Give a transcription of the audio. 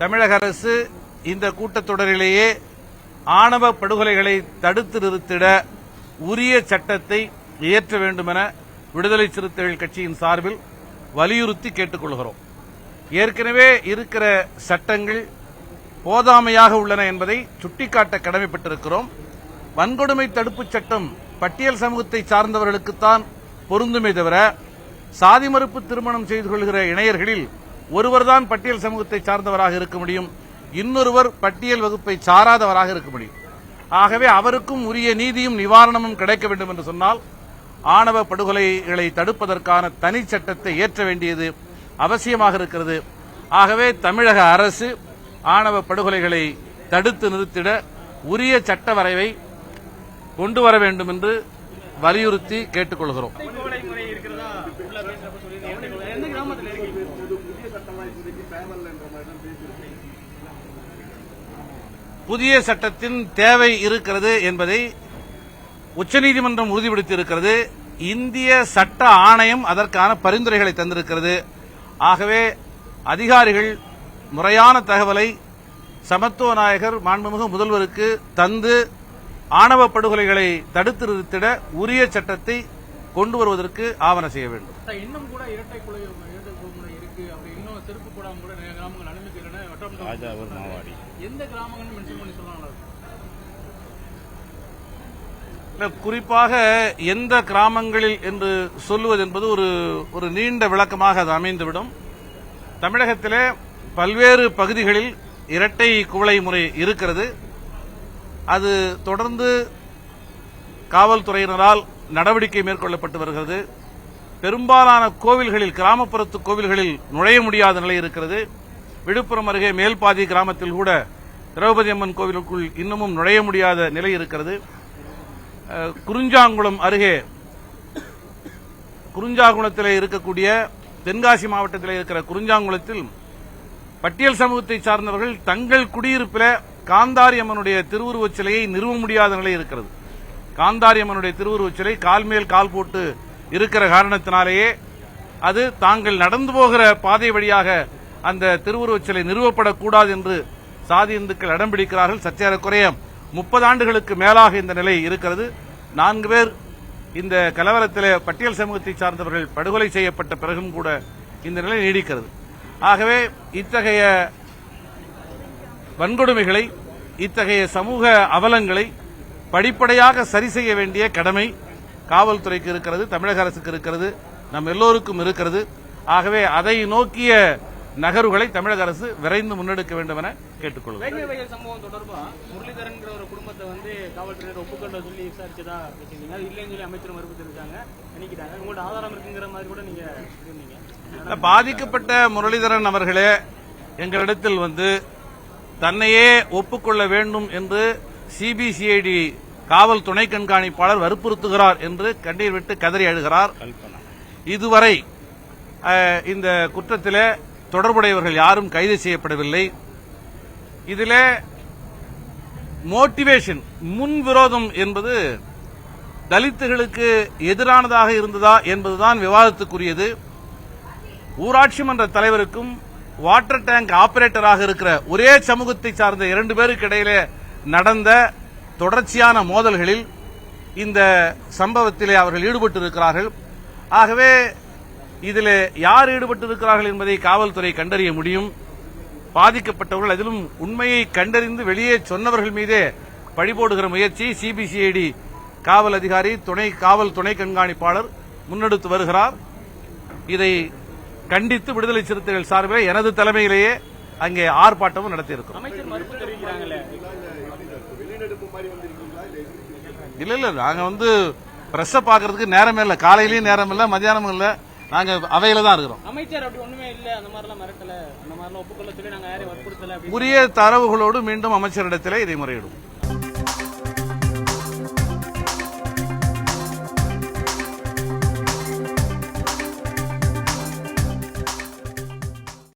தமிழக அரசு இந்த கூட்டத்தொடரிலேயே ஆணவ படுகொலைகளை தடுத்து நிறுத்திட உரிய சட்டத்தை இயற்ற வேண்டுமென விடுதலை சிறுத்தைகள் கட்சியின் சார்பில் வலியுறுத்தி கேட்டுக்கொள்கிறோம். ஏற்கனவே இருக்கிற சட்டங்கள் போதாமையாக உள்ளன என்பதை சுட்டிக்காட்ட கடமைப்பட்டிருக்கிறோம். வன்கொடுமை தடுப்புச் சட்டம் பட்டியல் சமூகத்தை சார்ந்தவர்களுக்குத்தான் பொருந்துமே தவிர சாதி மறுப்பு திருமணம் செய்து கொள்கிற இணையர்களில் ஒருவர்தான் பட்டியல் சமூகத்தை சார்ந்தவராக இருக்க முடியும். இன்னொருவர் பட்டியல் வகுப்பை சாராதவராக இருக்க முடியும். ஆகவே அவருக்கும் உரிய நீதியும் நிவாரணமும் கிடைக்க வேண்டும் என்று சொன்னால் ஆணவ படுகொலைகளை தடுப்பதற்கான தனி சட்டத்தை இயற்ற வேண்டியது அவசியமாக இருக்கிறது. ஆகவே தமிழக அரசு ஆணவ படுகொலைகளை தடுத்து நிறுத்திட உரிய சட்ட வரைவை கொண்டு வர வேண்டும் என்று வலியுறுத்தி கேட்டுக்கொள்கிறோம் கோலை முறை இருக்கிறதா உள்ள பேசுறப்ப சொல்லியிருந்தீங்க எந்த கிராமத்துல இருக்கீங்க புதிய சட்டத்தின் தேவை இருக்கிறது என்பதை உச்சநீதிமன்றம் உறுதிப்படுத்தியிருக்கிறது. இந்திய சட்ட ஆணையம் அதற்கான பரிந்துரைகளை தந்திருக்கிறது. ஆகவே அதிகாரிகள் முறையான தகவலை சமத்துவ நாயகர் மாண்புமிகு முதல்வருக்கு தந்து ஆணவ படுகொலைகளை தடுத்து நிறுத்திட உரிய சட்டத்தை கொண்டு வருவதற்கு ஆவண செய்ய வேண்டும். இன்னும் கூட இரட்டை குலை இருக்கு போடாம கூட நிறைய கிராமங்கள் அனுமதிக்கலன்னு வட்டம் எந்த கிராமங்கள்னு மென்ஷன் பண்ணி சொல்லலாம் குறிப்பாக எந்த கிராமங்களில் என்று சொல்லுவது என்பது ஒரு ஒரு நீண்ட விளக்கமாக அது அமைந்துவிடும். தமிழகத்திலே பல்வேறு பகுதிகளில் இரட்டை குவளை முறை இருக்கிறது. அது தொடர்ந்து காவல்துறையினரால் நடவடிக்கை மேற்கொள்ளப்பட்டு வருகிறது. பெரும்பாலான கோவில்களில் கிராமப்புறத்து கோவில்களில் நுழைய முடியாத நிலை இருக்கிறது. விழுப்புரம் அருகே மேல்பாதி கிராமத்தில் கூட திரௌபதி அம்மன் கோவிலுக்குள் இன்னமும் நுழைய முடியாத நிலை இருக்கிறது. குறிஞ்சாங்குளம் அருகே குறிஞ்சாங்குளத்தில் இருக்கக்கூடிய தென்காசி மாவட்டத்தில் இருக்கிற குறிஞ்சாங்குளத்தில் பட்டியல் சமூகத்தை சார்ந்தவர்கள் தங்கள் குடியிருப்பில் காந்தாரி அம்மனுடைய திருவுருவச் சிலையை நிறுவ முடியாத நிலை இருக்கிறது. காந்தாரி அம்மனுடைய திருவுருவச் சிலை கால் மேல் கால் போட்டு இருக்கிற காரணத்தினாலேயே அது தாங்கள் நடந்து போகிற பாதை வழியாக அந்த திருவுருவச் சிலை நிறுவப்படக்கூடாது என்று சாதி இந்துக்கள் இடம் பிடிக்கிறார்கள். சற்றேறக்குறைய முப்பது ஆண்டுகளுக்கு மேலாக இந்த நிலை இருக்கிறது. நான்கு பேர் இந்த கலவரத்தில் பட்டியல் சமூகத்தை சார்ந்தவர்கள் படுகொலை செய்யப்பட்ட பிறகும் கூட இந்த நிலை நீடிக்கிறது. ஆகவே இத்தகைய வன்கொடுமைகளை இத்தகைய சமூக அவலங்களை படிப்படையாக சரி செய்ய வேண்டிய கடமை காவல்துறைக்கு இருக்கிறது தமிழக அரசுக்கு இருக்கிறது நம் எல்லோருக்கும் இருக்கிறது. ஆகவே அதை நோக்கிய நகர்வுகளை தமிழக அரசு விரைந்து முன்னெடுக்க வேண்டும் என கேட்டுக்கொள்கிறேன் சம்பவம் தொடர்பா? ஒரு குடும்பத்தை வந்து காவல்துறையினர் ஒப்புக்கொள்ள சொல்லி விசாரிச்சதா வச்சிருந்தீங்க அது இல்லைன்னு சொல்லி அமைச்சர் மறுப்பு தெரிவிச்சாங்க நீக்கிட்டாங்க உங்களோட ஆதாரம் இருக்குங்கிற மாதிரி கூட நீங்க இருந்தீங்க பாதிக்கப்பட்ட முரளிதரன் அவர்களே எங்களிடத்தில் வந்து தன்னையே ஒப்புக்கொள்ள வேண்டும் என்று சிபிசிஐடி காவல் துணை கண்காணிப்பாளர் வற்புறுத்துகிறார் என்று கண்ணீர் விட்டு கதறி அழுகிறார். இதுவரை இந்த குற்றத்திலே தொடர்புடையவர்கள் யாரும் கைது செய்யப்படவில்லை. இதிலே மோட்டிவேஷன் முன் விரோதம் என்பது தலித்துகளுக்கு எதிரானதாக இருந்ததா என்பதுதான் விவாதத்துக்குரியது. ஊராட்சி மன்ற தலைவருக்கும் வாட்டர் டேங்க் ஆபரேட்டராக இருக்கிற ஒரே சமூகத்தை சார்ந்த இரண்டு பேருக்கு இடையிலே நடந்த தொடர்ச்சியான மோதல்களில் இந்த சம்பவத்திலே அவர்கள் ஈடுபட்டிருக்கிறார்கள். ஆகவே இதில் யார் ஈடுபட்டிருக்கிறார்கள் என்பதை காவல்துறை கண்டறிய முடியும். பாதிக்கப்பட்டவர்கள் அதிலும் உண்மையை கண்டறிந்து வெளியே சொன்னவர்கள் மீதே பழிபோடுகிற முயற்சி சிபிசிஐடி காவல் அதிகாரி துணை காவல் துணை கண்காணிப்பாளர் முன்னெடுத்து வருகிறார். இதை கண்டித்து விடுதலை சிறுத்தைகள் சார்பில் எனது தலைமையிலேயே அங்கே ஆர்ப்பாட்டமும் நடத்தியிருக்கிறோம். இல்ல இல்ல நாங்க வந்து பிரஸ்ஸ பாக்குறதுக்கு நேரமே இல்ல. காலையிலயும் நேரம் இல்ல மத்தியானமும் இல்ல. நாங்க அவையில தான் இருக்கிறோம். அமைச்சர் அப்படி ஒண்ணுமே இல்ல. அந்த மாதிரிலாம் மிரட்டல. அந்த மாதிரிலாம் ஒப்புக்கொள்ள சொல்லி நாங்க யாரையும் வற்புறுத்தல உரிய தரவுகளோடு மீண்டும் அமைச்சரிடத்திலே இதை முறையிடும்